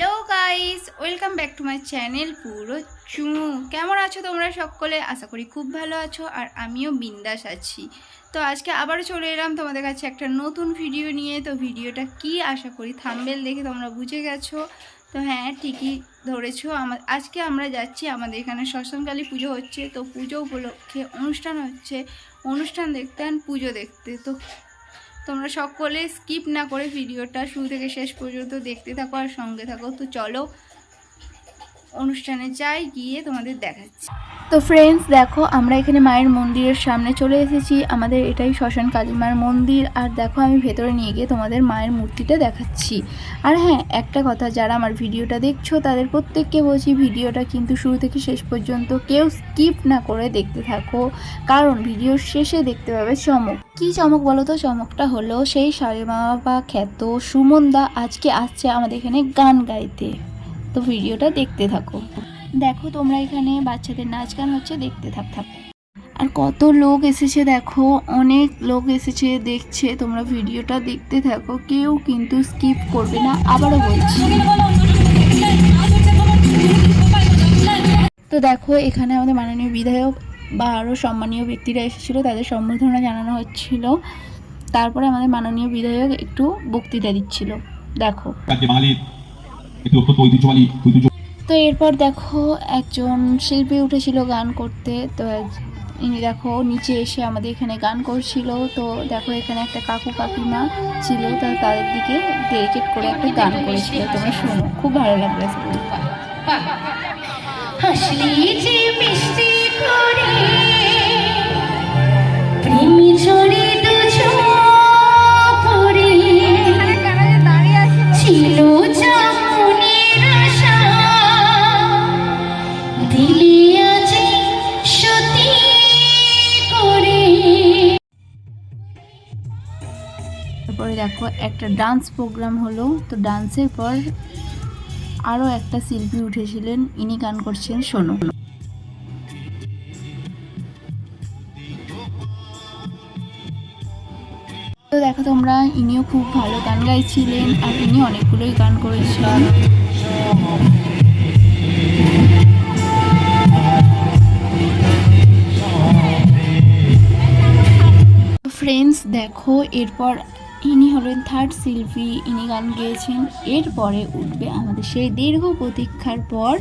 Hello guys welcome back to my channel পুরো চুমু কেমন আছো তোমরা সকলে? আশা করি খুব ভালো আছো, আর আমিও বিন্দাস আছি। তো আজকে আবারও চলে এলাম তোমাদের কাছে একটা নতুন ভিডিও নিয়ে। তো ভিডিওটা কি আশা করি থাম্বেল দেখে তোমরা বুঝে গেছো। তো হ্যাঁ ঠিকই ধরেছো। আমার আজকে আমরা যাচ্ছি, আমাদের এখানে শ্মশানকালী পুজো হচ্ছে। তো পুজো উপলক্ষে অনুষ্ঠান হচ্ছে। অনুষ্ঠান দেখতে পুজো দেখতে। তো তোমরা সকলে স্কিপ না করে ভিডিওটা শুরু থেকে শেষ পর্যন্ত দেখতে থাকো আর সঙ্গে থাকো। তো চলো অনুষ্ঠানে যাই, গিয়ে তোমাদের দেখাচ্ছি। তো ফ্রেন্ডস দেখো, আমরা এখানে মায়ের মন্দিরের সামনে চলে এসেছি। আমাদের এটাই শ্মশান কালীমার মন্দির। আর দেখো, আমি ভেতরে নিয়ে গিয়ে তোমাদের মায়ের মূর্তিটা দেখাচ্ছি। আর হ্যাঁ একটা কথা, যারা আমার ভিডিওটা দেখছ, তাদের প্রত্যেককে বলছি, ভিডিওটা কিন্তু শুরু থেকে শেষ পর্যন্ত কেউ স্কিপ না করে দেখতে থাকো। কারণ ভিডিওর শেষে দেখতে পাবে চমক। কি চমক বলো তো? চমকটা হলো সেই সারেমা বা খ্যাত সুমনদা আজকে আসছে আমাদের এখানে গান গাইতে। তো ভিডিওটা দেখতে থাকো। দেখো তোমরা এখানে বাচ্চাদের নাচ গান হচ্ছে দেখতে থাক থাক আর কত লোক এসেছে দেখো, অনেক লোক এসেছে দেখছে, তোমরা ভিডিওটা দেখতে থাকো, কেউ কিন্তু স্কিপ করবে না, আবারও বলছি। তো দেখো, এখানে আমাদের মাননীয় বিধায়ক বা আরও সম্মানীয় ব্যক্তিরা এসেছিল, তাদের সম্বর্ধনা জানানো হচ্ছিল। তারপরে আমাদের মাননীয় বিধায়ক একটু বক্তৃতা দিচ্ছিল। দেখো। রাজ্যে অত্যন্ত ঐতিহ্যবাহী ঐতিহ্য তো এরপর দেখো একজন শিল্পী উঠেছিল গান করতে। তো ইনি দেখো নিচে এসে আমাদের এখানে গান করছিল। তো দেখো এখানে একটা কাকু কাকিমা ছিল তো তাদের দিকে ডেডিকেট করে একটা গান করেছিল। তোমরা শোনো খুব ভালো লাগবে হাসলি যে মিষ্টি করে দেখো, একটা ডান্স প্রোগ্রাম হলো। তো ডান্সের পর আরও একটা শিল্পী উঠেছিলেন, ইনি গান করছেন শোনো তো দেখো তোমরা, ইনিও খুব ভালো গান গাইছিলেন আর ইনি অনেকগুলোই গান করেছিলেন ফ্রেন্ডস দেখো, এরপর ইনি হলেন থার্ড শিল্পী ইনি গান গেয়েছেন। এরপরে উঠবে আমাদের সেই দীর্ঘ প্রতীক্ষার পর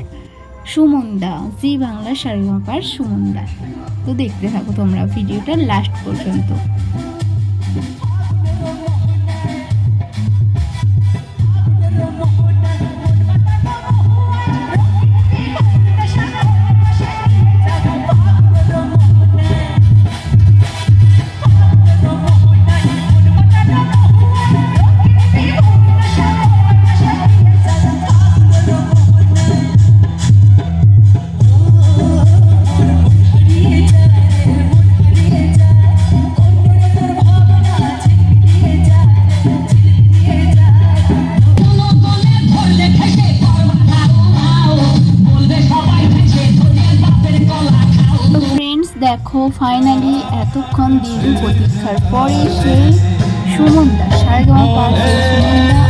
সুমন দা জি বাংলা সারেগামাপার সুমনদা। তো দেখতে থাকো তোমরা ভিডিওটা লাস্ট পর্যন্ত। দেখো ফাইনালি এতক্ষণ দীর্ঘ প্রতীক্ষার পরে সেই সুমনদা সারেগামা সুমনদা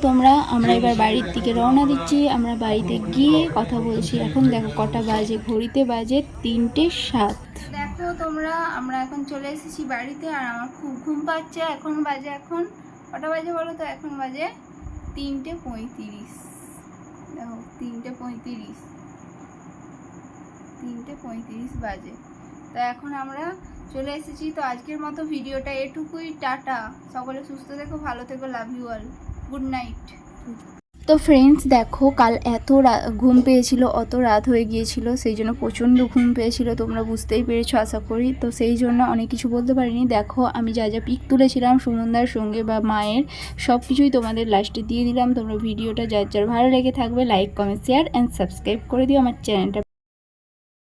তোমরা, আমরা এবার বাড়ির দিকে রওনা দিচ্ছি। আমরা বাড়িতে গিয়ে কথা বলছি। এখন দেখো কটা বাজে, ঘড়িতে বাজে তিনটে সাত। দেখো তোমরা, আমরা এখন চলে এসেছি বাড়িতে আর আমার খুব ঘুম পাচ্ছে। এখন বাজে এখন, কটা বাজে বলো তো? এখন বাজে তিনটে পঁয়ত্রিশ। দেখো, তিনটে পঁয়ত্রিশ। তিনটে পঁয়ত্রিশ বাজে। তো এখন আমরা চলে এসেছি। তো আজকের মতো ভিডিওটা এটুকুই। টাটা। সকলে সুস্থ থেকো, ভালো থেকো love you all good night. তো ফ্রেন্ডস দেখো, কাল এত ঘুম পেয়েছিল, অত রাত হয়ে গিয়েছিল, সেই জন্য প্রচণ্ড ঘুম পেয়েছিল, তোমরা বুঝতেই পেরেছ, আশা করি। তো সেই জন্য অনেক কিছু বলতে পারিনি। দেখো, আমি যা যা পিক তুলেছিলাম, সুমনদার সঙ্গে বা মায়ের সব কিছুই তোমাদের লাস্টে দিয়ে দিলাম। তোমরা ভিডিওটা যার যার ভালো লেগে থাকবে like comment share and subscribe করে দিও আমার চ্যানেলটা